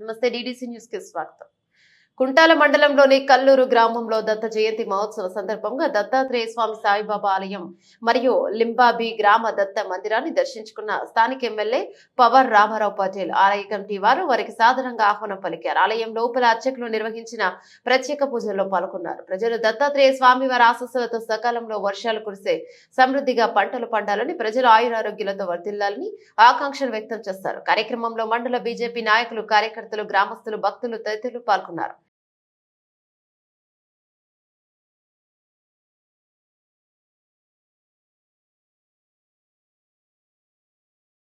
नमस्ते DDC news के स्वागत కుంటాల మండలంలోని కల్లూరు గ్రామంలో దత్త జయంతి మహోత్సవ సందర్భంగా దత్తాత్రేయ స్వామి సాయిబాబా ఆలయం మరియు లింబాబి గ్రామ దత్త మందిరాన్ని దర్శించుకున్న స్థానిక ఎమ్మెల్యే పవర్ రామారావు పటేల్ ఆలయ కమిటీ వారు వారికి సాధారణంగా ఆహ్వానం పలికారు. ఆలయం లోపల అర్చకులు నిర్వహించిన ప్రత్యేక పూజల్లో పాల్గొన్నారు. ప్రజలు దత్తాత్రేయ స్వామి వారి ఆశస్సులతో సకాలంలో వర్షాలు కురిసే సమృద్ధిగా పంటలు పండాలని ప్రజలు ఆయురారోగ్యాలతో వర్ధిల్లాలని ఆకాంక్షలు వ్యక్తం చేస్తారు. కార్యక్రమంలో మండల బీజేపీ నాయకులు కార్యకర్తలు గ్రామస్తులు భక్తులు తదితరులు పాల్గొన్నారు.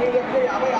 நீங்கள் எப்படி அவை